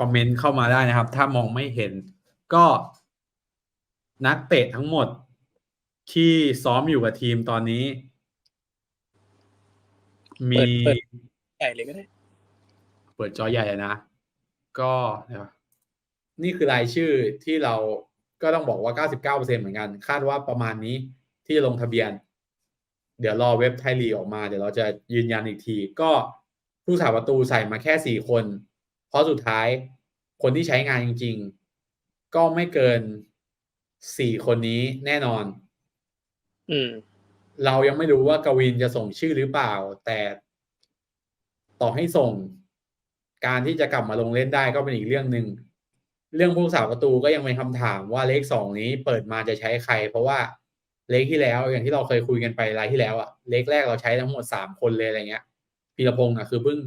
คอมเมนต์เข้ามาได้นะครับ ถ้ามองไม่เห็นก็นักเตะทั้งหมดที่ซ้อมอยู่กับทีมตอนนี้ มีเปิดเปิดใหญ่เลยก็ได้ เปิดจอใหญ่เลยนะ ก็เดี๋ยวนี่คือรายชื่อที่เราก็ต้องบอกว่า 99%เหมือนกัน คาดว่าประมาณนี้ที่จะลงทะเบียน เดี๋ยวรอเว็บไทยลีกออกมา เดี๋ยวเราจะยืนยันอีกที ก็ผู้สาประตูใส่มาแค่ 4 คน เพราะสุดท้ายคนที่ใช้งานจริง ๆ ก็ไม่เกิน4คนนี้แน่นอน อืม เรายังไม่รู้ว่ากวินจะส่งชื่อหรือเปล่า แต่ต่อให้ส่ง การที่จะกลับมาลงเล่นได้ก็เป็นอีกเรื่องหนึ่งเรื่องผู้สาประตูก็ยังเป็นคำถามว่าเลขสองนี้เปิดมาจะใช้ใคร เพราะว่าเลขที่แล้วอย่างที่เราเคยคุยกันไปรายที่แล้วอะเลขแรกเราใช้ทั้งหมดสามคนเลยอะไรเงี้ยพีรพงศ์อะคือเพิ่ง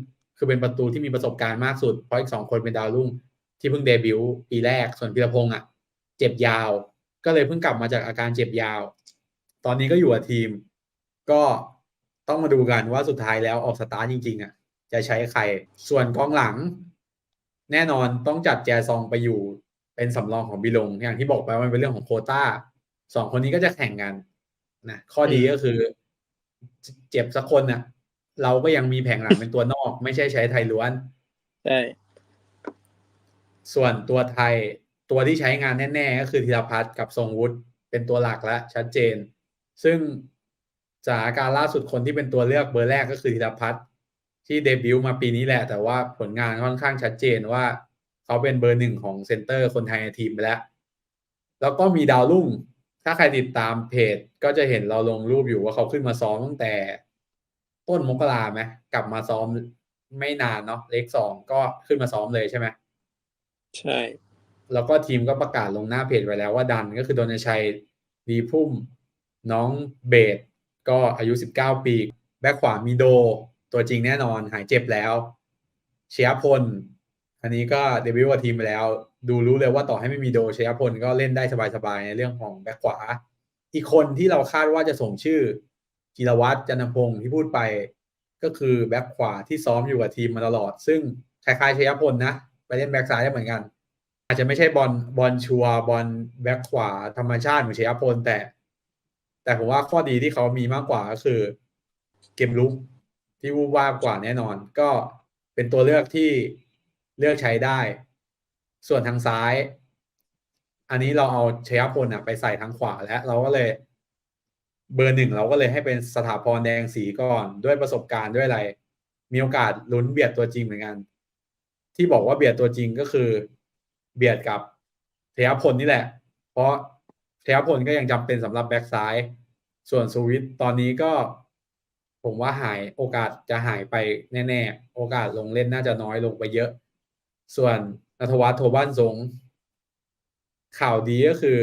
คือเป็นประตูที่มีประสบการณ์มากสุด เพราะอีกสองคนเป็นดาวรุ่ง ที่เพิ่งเดบิวต์ปีแรก ส่วนพีรพงศ์อะเจ็บยาว ก็เลยเพิ่งกลับมาจากอาการเจ็บยาว ตอนนี้ก็อยู่กับทีม ก็ต้องมาดูกันว่าสุดท้ายแล้วออกสตาร์ทจริงๆอะ จะใช้ใคร ส่วนกองหลัง แน่นอนต้องจัดแจซองไปอยู่เป็นสำรองของบิลงอย่างที่บอกไปว่ามันเป็นเรื่องของโคต้าสองคนนี้ก็จะแข่งกันนะข้อดีก็คือ เจ็บสักคนน่ะ เราก็ยังมีแผงหลังเป็นตัวนอก ไม่ใช่ใช้ไทยล้วน ใช่ ส่วนตัวไทยตัวที่ใช้งานแน่ๆ ก็คือธีรพัฒน์กับทรงวุฒิเป็นตัวหลักและชัดเจน ซึ่งสถานการณ์ล่าสุดคนที่เป็นตัวเลือกเบอร์แรกก็คือธีรพัฒน์ที่เดบิวต์มาปีนี้แหละ แต่ว่าผลงานค่อนข้างชัดเจนว่าเขาเป็นเบอร์หนึ่งของเซนเตอร์คนไทยในทีมไปแล้ว แล้วก็มีดาวรุ่ง ถ้าใครติดตามเพจ ก็จะเห็นเราลงรูปอยู่ว่าเขาขึ้นมาซ้อมตั้งแต่ ต้นมกราไหมกลับมาซ้อมไม่นานเนาะเลขสองก็ขึ้นมาซ้อมเลยใช่ไหมใช่ แล้วก็ทีมก็ประกาศลงหน้าเพจไว้แล้วว่าดันก็คือโดนชัยดีพุ่ม น้องเบสก็อายุ19ปี แบ็คขวามีโด ตัวจริงแน่นอนหายเจ็บแล้ว เชียพล อันนี้ก็เดบิวต์กับทีมไปแล้ว ดูรู้เลยว่าต่อให้ไม่มีโดเชียพลก็เล่นได้สบายๆในเรื่องของแบ็คขวา อีกคนที่เราคาดว่าจะส่งชื่อ กีรวัตรจันทพงศ์ที่พูดไปก็คือแบ็คขวาที่ซ้อมอยู่กับทีมมาตลอด ซึ่งคล้ายๆชยพลนะไปเล่นแบ็คซ้ายได้เหมือนกัน อาจจะไม่ใช่บอลบอลชัวบอลแบ็คขวาธรรมชาติเหมือนชยพลแต่ แต่ผมว่าข้อดีที่เขามีมากกว่าก็คือ เกมลุกที่วูบวาบกว่าแน่นอน ก็เป็นตัวเลือกที่เลือกใช้ได้ ส่วนทางซ้าย อันนี้เราเอาชยพลอะไปใส่ทางขวาแล้วเราก็เลย เบอร์หนึ่งเราก็เลยให้เป็นสถาพรแดงสีก่อนด้วยประสบการณ์ด้วยอะไร มีโอกาสลุ้นเบียดตัวจริงเหมือนกัน ที่บอกว่าเบียดตัวจริงก็คือ เบียดกับเทยพลนี่แหละ เพราะเทยพลก็ยังจำเป็นสำหรับแบ็กซ้ายส่วนสวิตตอนนี้ก็ ผมว่าหายโอกาสจะหายไปแน่ ๆ โอกาสลงเล่นน่าจะน้อยลงไปเยอะ ส่วนนัทวัฒน์โทบ้านสงข่าวดีก็คือ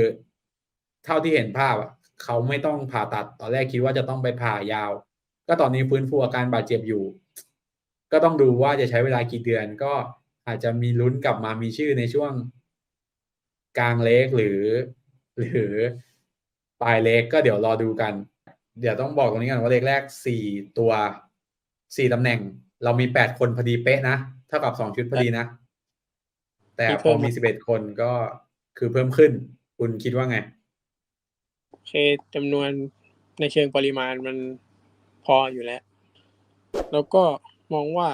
เท่าที่เห็นภาพอะ เขาไม่ต้องผ่าตัดตอนแรกคิดว่าจะต้องไปผ่ายาว ก็ตอนนี้ฟื้นฟูอาการบาดเจ็บอยู่ ก็ต้องดูว่าจะใช้เวลากี่เดือน ก็อาจจะมีลุ้นกลับมามีชื่อในช่วง กลางเล็กหรือ หรือปลายเล็กก็เดี๋ยวรอดูกัน เดี๋ยวต้องบอกตรงนี้กันว่าเลขแรกสี่ตัวสี่ตำแหน่ง เรามีแปดคนพอดีเป๊ะนะเท่ากับสองชุดพอดีนะ แต่พอมีสิบเอ็ดคนก็คือเพิ่มขึ้น คุณคิดว่าไง เคจำนวนในเชิงปริมาณมันพออยู่แล้ว แล้วก็มองว่า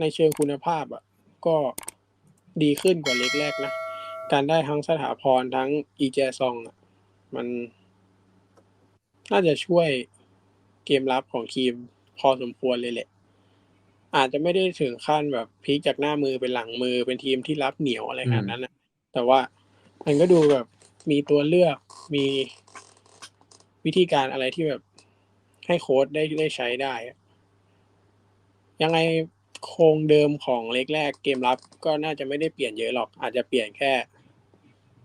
ในเชิงคุณภาพอะก็ดีขึ้นกว่าเล็กแรกนะ การได้ทั้งสถาพรทั้งอีแจซองอะมันน่าจะช่วยเกมรับของทีมพอสมควรเลยแหละ อาจจะไม่ได้ถึงขั้นแบบพลิกจากหน้ามือเป็นหลังมือเป็นทีมที่รับเหนียวอะไรขนาดนั้นนะแต่ว่ามันก็ดูแบบมีตัวเลือกมี วิธีการอะไรที่แบบให้โค้ดได้ได้ใช้ได้อะยังไงโครงเดิมของเล็กแรกเกมรับก็น่าจะไม่ได้เปลี่ยนเยอะหรอก อาจจะเปลี่ยนแค่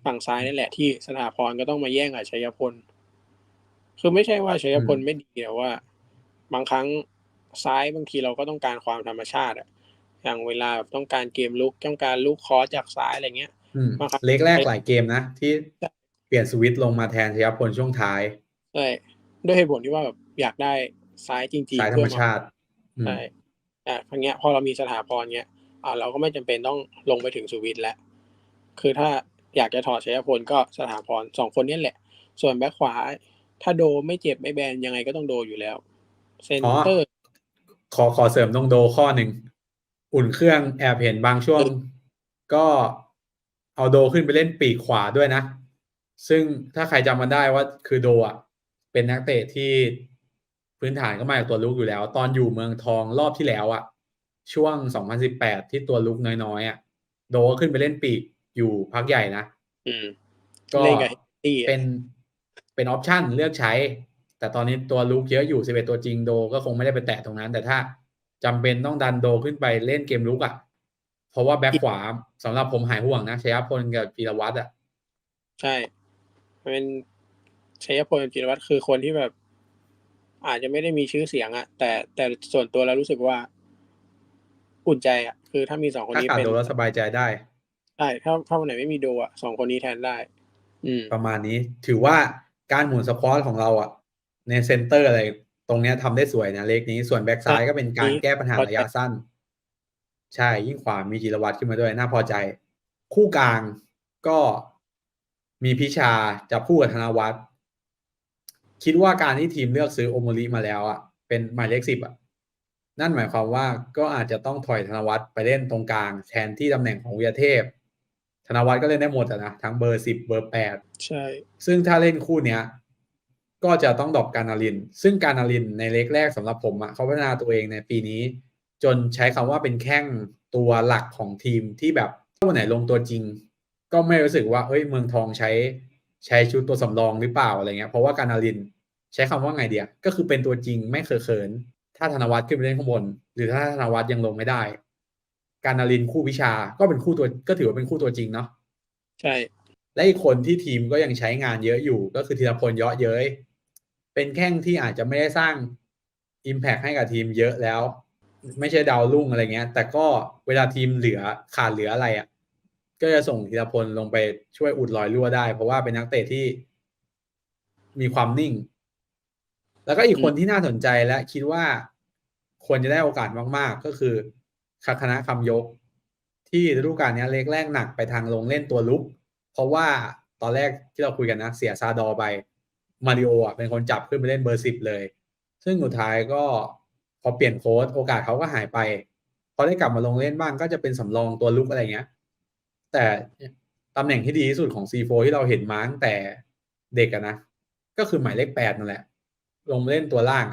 ฝั่งซ้ายนั่นแหละที่สถาพรก็ต้องมาแย่งกับชัยพล คือไม่ใช่ว่าชัยพลไม่ดีแต่ว่า บางครั้งซ้ายบางทีเราก็ต้องการความธรรมชาติอะอย่างเวลาแบบต้องการเกมลุกต้องการลุกคอร์สจากซ้ายอะไรเงี้ยอืมบางครั้งเล็กแรกหลายเกมนะที่เปลี่ยนสวิตช์ลงมาแทนชยพลช่วงท้าย ใช่ด้วยเหตุผลที่ว่าแบบอยากได้ซ้ายจริงๆสายธรรมชาติอืมใช่อะพังเนี้ยพอเรามีสถาพรเนี้ยอ่าเราก็ไม่จำเป็นต้องลงไปถึงสุวิทย์แล้ว คือถ้าอยากจะถอดชัยพลก็สถาพรสองคนนี้แหละ ส่วนแบ็คขวา ถ้าโดไม่เจ็บไม่แบนยังไงก็ต้องโดอยู่แล้วเซนอ๋อเตอร์ ขอขอเสริมตรงโดข้อหนึ่ง อุ่นเครื่องแอบเห็นบางช่วง ก็เอาโดขึ้นไปเล่นปีกขวาด้วยนะ ซึ่งถ้าใครจำมันได้ว่าคือโดอะ เป็นนักเตะที่พื้นฐานก็มาจากตัวลุกอยู่แล้ว ตอนอยู่เมืองทองรอบที่แล้วอะช่วง 2018 ที่ตัวลุกน้อยๆอะโดก็ขึ้นไปเล่นปีกอยู่พักใหญ่นะอืมก็เล่นกับตี้เป็นเป็นออปชันเลือกใช้ แต่ตอนนี้ตัวลุกเยอะอยู่ 11 ตัวจริงโดก็คงไม่ได้ไปแตะตรงนั้น แต่ถ้าจำเป็นต้องดันโดขึ้นไปเล่นเกมลุกอะ่ะ เพราะว่าแบ็คขวาสำหรับผมหายห่วงนะชยพลกับพีรวัตรอะ ใช่ เป็น ชัยพลจิรวัตรคือคนที่แบบ อาจจะไม่ได้มีชื่อเสียงอะแต่แต่ส่วนตัวเรารู้สึกว่า อุ่นใจอะคือถ้ามีสองคนถ้านี้ขาดเป็นโดแล้วสบายใจได้ใช่ถ้าถ้าวันไหนไม่มีโดอะสองคนนี้แทนได้ อืม ประมาณนี้ ถือว่าการหมุนสควอตของเราอะในเซนเตอร์อะไร ตรงเนี้ยทำได้สวยนะเล็กนี้ส่วนแบ็กซ้ายก็เป็นการแก้ปัญหาระยะสั้น ใช่ยิ่งขวามีจิรวัตรขึ้นมาด้วยน่าพอใจ คู่กลางก็มีพิชาจับคู่กับธนวัฒน์ คิดว่าการที่ทีมเลือกซื้อโอโมริมาแล้วอะเป็นหมายเลขสิบอะนั่นหมายความว่าก็อาจจะต้องถอยธนวัฒน์ไปเล่นตรงกลาง แทนที่ตำแหน่งของวิยเทพ ธนวัฒน์ก็เล่นได้หมดอะนะทั้งเบอร์สิบเบอร์แปดใช่ ซึ่งถ้าเล่นคู่เนี้ย ก็จะต้องดรอปการนาริน ซึ่งการนารินในเล็กแรกสำหรับผมอะเขาพัฒนาตัวเองในปีนี้ จนใช้คำว่าเป็นแข้งตัวหลักของทีมที่แบบถ้าวันไหนลงตัวจริง ก็ไม่รู้สึกว่าเอ้ยเมืองทองใช้ใช้ชุดตัวสำรองหรือเปล่าอะไรเงี้ยเพราะว่าการนาริน ใช้คำว่าไงเดียก็คือเป็นตัวจริงไม่เคอะเขิน ถ้าธนวัฒน์ขึ้นไปเล่นข้างบน หรือถ้าธนวัฒน์ยังลงไม่ได้ การนารินคู่วิชาก็เป็นคู่ตัวก็ถือว่าเป็นคู่ตัวจริงเนาะใช่ และอีกคนที่ทีมก็ยังใช้งานเยอะอยู่ ก็คือธีรพลเยาะเย้ยเป็นแข้งที่อาจจะไม่ได้สร้าง Impact ให้กับทีมเยอะแล้ว ไม่ใช่ดาวรุ่งอะไรเงี้ย แต่ก็เวลาทีมเหลือขาดเหลืออะไรอะ่ะก็จะส่งธีรพลลงไปช่วยอุดรอยรั่วได้ เพราะว่าเป็นนักเตะที่มีความนิ่ง แล้วก็อีกคนที่น่าสนใจและคิดว่าควรจะได้โอกาสมาก ๆ ก็คือคคณะคำยก ที่ฤดูกาลนี้เล็กแรกหนักไปทางลงเล่นตัวลุก เพราะว่าตอนแรกที่เราคุยกันนะ เสียซาดอร์ไปมาริโออะเป็นคนจับขึ้นไปเล่นเบอร์สิบเลย ซึ่งสุดท้ายก็พอเปลี่ยนโค้ชโอกาสเขาก็หายไปพอได้กลับมาลงเล่นบ้างก็จะเป็นสำรองตัวลุกอะไรเงี้ย แต่ตำแหน่งที่ดีที่สุดของ C4 ที่เราเห็นมาตั้งแต่เด็กอะนะ ก็คือหมายเลขแปดนั่นแหละ ลงเล่นตัวล่าง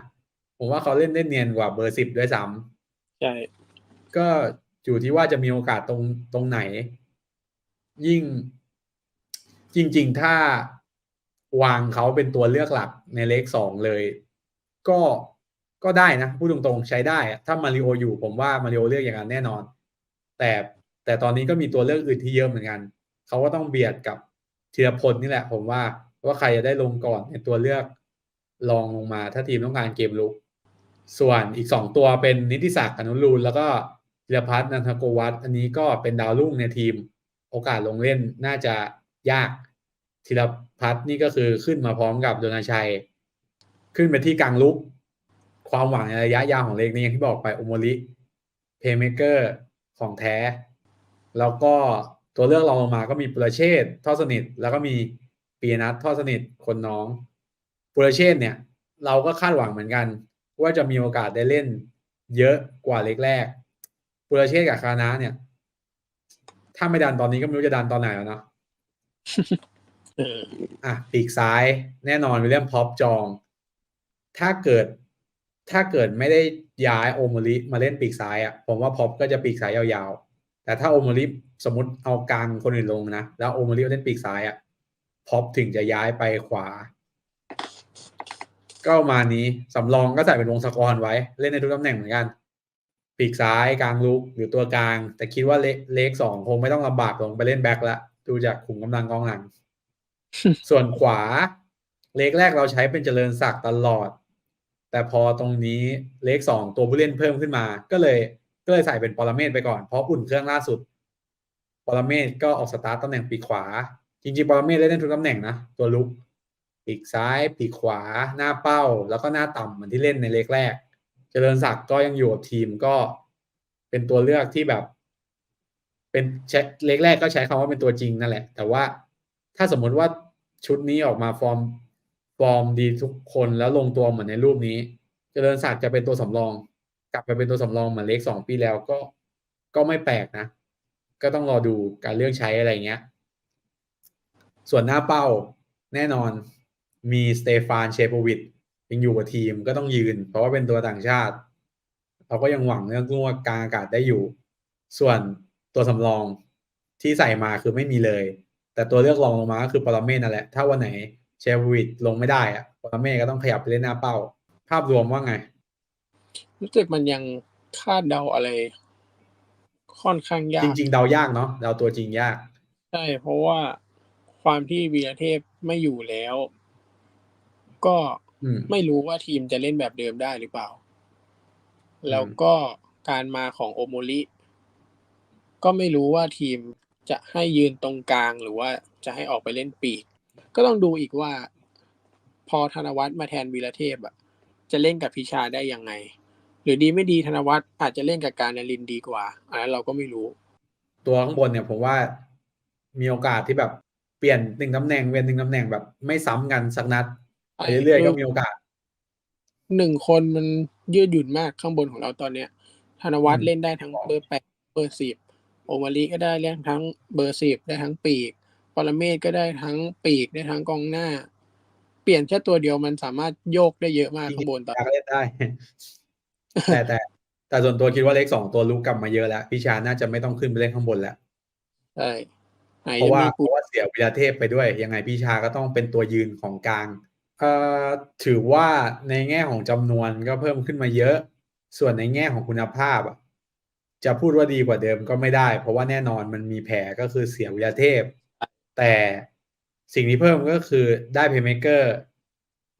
ผมว่าเขาเล่นได้เนียนกว่าเบอร์สิบด้วยซ้ำใช่ ก็อยู่ที่ว่าจะมีโอกาสตรงตรงไหน ยิ่ง จริง ๆ ถ้าวางเขาเป็นตัวเลือกหลักในเลขสองเลย ก็ก็ได้นะพูดตรงๆใช้ได้อะถ้ามาริโออยู่ผมว่ามาริโอเลือกอย่างนั้นแน่นอน แต่แต่ตอนนี้ก็มีตัวเลือกอื่นที่เยอะเหมือนกัน เขาก็ต้องเบียดกับธีรพลนี่แหละ ผมว่าว่าใครจะได้ลงก่อนในตัวเลือก รองลงมาถ้าทีมต้องการเกมลุก ส่วนอีกสองตัวเป็นนิติศักดิ์อนุรูลแล้วก็ธีรพัฒน์นันทโกวัฒน์อันนี้ก็เป็นดาวรุ่งในทีม โอกาสลงเล่นน่าจะยากธีรพัฒน์นี่ก็คือขึ้นมาพร้อมกับโดนาชัย ขึ้นไปที่กลางลุก ความหวังในระยะยาวของเลกนี่อย่างที่บอกไปโอโมริเพย์เมเกอร์ของแท้ แล้วก็ตัวเลือกรองลงมาก็มีปุรเชษฐ์ทอดสนิท แล้วก็มีปีนัททอดสนิทคนน้อง ปุรเชษฐ์เนี่ย เราก็คาดหวังเหมือนกัน ว่าจะมีโอกาสได้เล่นเยอะกว่าเล็กแรกปุรเชษฐ์กับคานะเนี่ย ถ้าไม่ดันตอนนี้ก็ไม่รู้จะดันตอนไหนแล้วเนาะเอออะปีกซ้ายแน่นอนวิลเลียมพอปจอง ถ้าเกิดถ้าเกิดไม่ได้ย้ายโอโมริมาเล่นปีกซ้ายอะผมว่าพอปก็จะปีกซ้ายยาวๆ แต่ถ้าโอโมริสมมติเอากลางคนอื่นลงนะ แล้วโอโมริเล่นปีกซ้ายอะพอปถึงจะย้ายไปขวา ก็ประมาณนี้สำรองก็ใส่เป็นวงศกรไว้ เล่นในทุกตำแหน่งเหมือนกัน ปีกซ้ายกลางลุกหรือตัวกลาง แต่คิดว่าเลเลขสองคงไม่ต้องลำบากลงไปเล่นแบ็คละดูจากขุมกำลังกองหลัง ส่วนขวา เลขแรกเราใช้เป็นเจริญศักดิ์ตลอด แต่พอตรงนี้เลขสองตัวผู้เล่นเพิ่มขึ้นมา ก็เลยก็เลยใส่เป็นปรเมศไปก่อนเพราะอุ่นเครื่องล่าสุดปรเมศก็ออกสตาร์ตตำแหน่งปีกขวา จริงๆปรเมศเล่นได้ทุกตำแหน่งนะตัวลุก ปีกซ้ายปีกขวาหน้าเป้า แล้วก็หน้าต่ำเหมือนที่เล่นในเลขแรก เจริญศักดิ์ก็ยังอยู่กับทีมก็เป็นตัวเลือกที่แบบ เป็นใช้เล็กแรกก็ใช้คำว่าเป็นตัวจริงนั่นแหละ แต่ว่าถ้าสมมติว่าชุดนี้ออกมาฟอร์มฟอร์มดีทุกคนแล้วลงตัวเหมือนในรูปนี้ เจริญศักดิ์จะเป็นตัวสำรอง กลับไปเป็นตัวสำรองเหมือนเล็กสองปีแล้วก็ก็ไม่แปลกนะ ก็ต้องรอดูการเลือกใช้อะไรเงี้ย ส่วนหน้าเป้าแน่นอน มีสเตฟานเชโปวิดยังอยู่กับทีมก็ต้องยืน เพราะว่าเป็นตัวต่างชาติเขาก็ยังหวังเรื่องลวกกลางอากาศได้อยู่ ส่วนตัวสำรองที่ใส่มาคือไม่มีเลย แต่ตัวเลือกรองลงมาก็คือปรเมศนั่นแหละ ถ้าวันไหนเชโปวิดลงไม่ได้อะปรเมศก็ต้องขยับไปเล่นหน้าเป้า ภาพรวมว่าไง รู้สึกมันยังคาดเดาอะไร ค่อนข้างยาจกริง ๆ เดายากเนาะเดาตัวจริงยาก ใช่ เพราะว่าความที่วีรเทพไม่อยู่แล้ว ก็อืมไม่รู้ว่าทีมจะเล่นแบบเดิมได้หรือเปล่า แล้วก็การมาของโอโมริก็ไม่รู้ว่าทีมจะให้ยืนตรงกลางหรือว่าจะให้ออกไปเล่นปีก ก็ต้องดูอีกว่า พอธนวัฒน์มาแทนวีรเทพอะ จะเล่นกับพิชาได้ยังไง หรือดีไม่ดีธนวัฒน์อาจจะเล่นกับการนรินทร์ดีกว่า อันนั้นเราก็ไม่รู้ ตัวข้างบนเนี่ยผมว่ามีโอกาสที่แบบเปลี่ยนหนึ่งตำแหน่งเวียนหนึ่งตำแหน่งแบบไม่ซ้ำกันสักนัด ไปเรื่อยๆก็มีโอกาสหนึ่งคนมันยืดหยุ่นมากข้างบนของเราตอนเนี้ยธนวัฒอืน์มเล่นได้ทั้งเบอร์แปดเบอร์สิบโอมาลีก็ได้เล่นทั้งเบอร์สิบได้ทั้งปีกปรเมศก็ได้ทั้งปีกได้ทั้งกองหน้า เปลี่ยนแค่ตัวเดียวมันสามารถโยกได้เยอะมากข้างบนตอนอยากเล่นได้ แต่แต่ แต่ส่วนตัวคิดว่าเลขสองตัวลุกกลับมาเยอะแล้วพิชาน่าจะไม่ต้องขึ้นไปเล่นข้างบนแล้วใช่ไหนเพราะว่าจะมีเพกูราะว่าเสียวิรเทพไปด้วย ยังไงพิชาก็ต้องเป็นตัวยืนของกลางเอ่อ ถือว่าในแง่ของจำนวนก็เพิ่มขึ้นมาเยอะ ส่วนในแง่ของคุณภาพอะจะพูดว่าดีกว่าเดิมก็ไม่ได้ เพราะว่าแน่นอนมันมีแผลก็คือเสียวิรเทพ แต่สิ่งที่เพิ่มก็คือได้เพย์เมเกอร์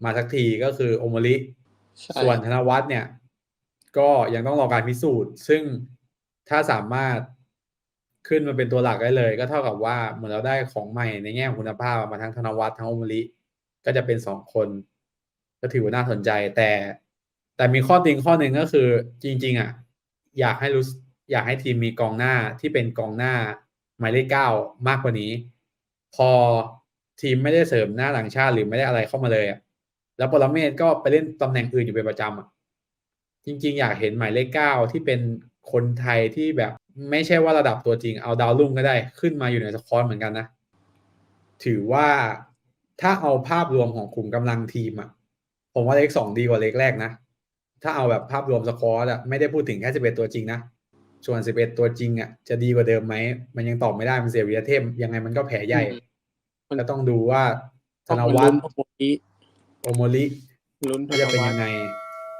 มาสักทีก็คือโอโมริใช่ส่วนธนวัฒน์เนี่ย ก็ยังต้องรอการพิสูจน์ ซึ่งถ้าสามารถขึ้นมาเป็นตัวหลักได้เลย ก็เท่ากับว่าเหมือนเราได้ของใหม่ในแง่ของคุณภาพมาทั้งธนวัฒน์ทั้งโอโมริ ก็จะเป็นสองคน ก็ถือว่าน่าสนใจ แต่ แต่มีข้อติงข้อหนึ่งก็คือ จริง ๆ อะ อยากให้รู้อยากให้ทีมมีกองหน้าที่เป็นกองหน้าหมายเลขเก้ามากกว่านี้ พอทีมไม่ได้เสริมหน้าหลังชาติหรือไม่ได้อะไรเข้ามาเลยอะแล้วปรเมศก็ไปเล่นตำแหน่งอื่นอยู่เป็นประจำอะจริง ๆ อยากเห็นหมายเลขเก้าที่เป็นคนไทยที่แบบไม่ใช่ว่าระดับตัวจริงเอาดาวรุ่งก็ได้ขึ้นมาอยู่ในสควอตเหมือนกันนะ ถือว่า ถ้าเอาภาพรวมของขุมกำลังทีมอะผมว่าเลขสองดีกว่าเลขแรกนะ ถ้าเอาแบบภาพรวมสควอตอะไม่ได้พูดถึงแค่สิบเอ็ดตัวจริงนะส่วนสิบเอ็ดตัวจริงอะจะดีกว่าเดิมไหม มันยังตอบไม่ได้มันเสียวิรเทพยังไงมันก็แผลใหญ่ มันก็ต้องดูว่าธต้องนมาวัฒลุ้นน์โอโมริโอโมริลุ้นธจะนเป็นวัฒยังน์ไง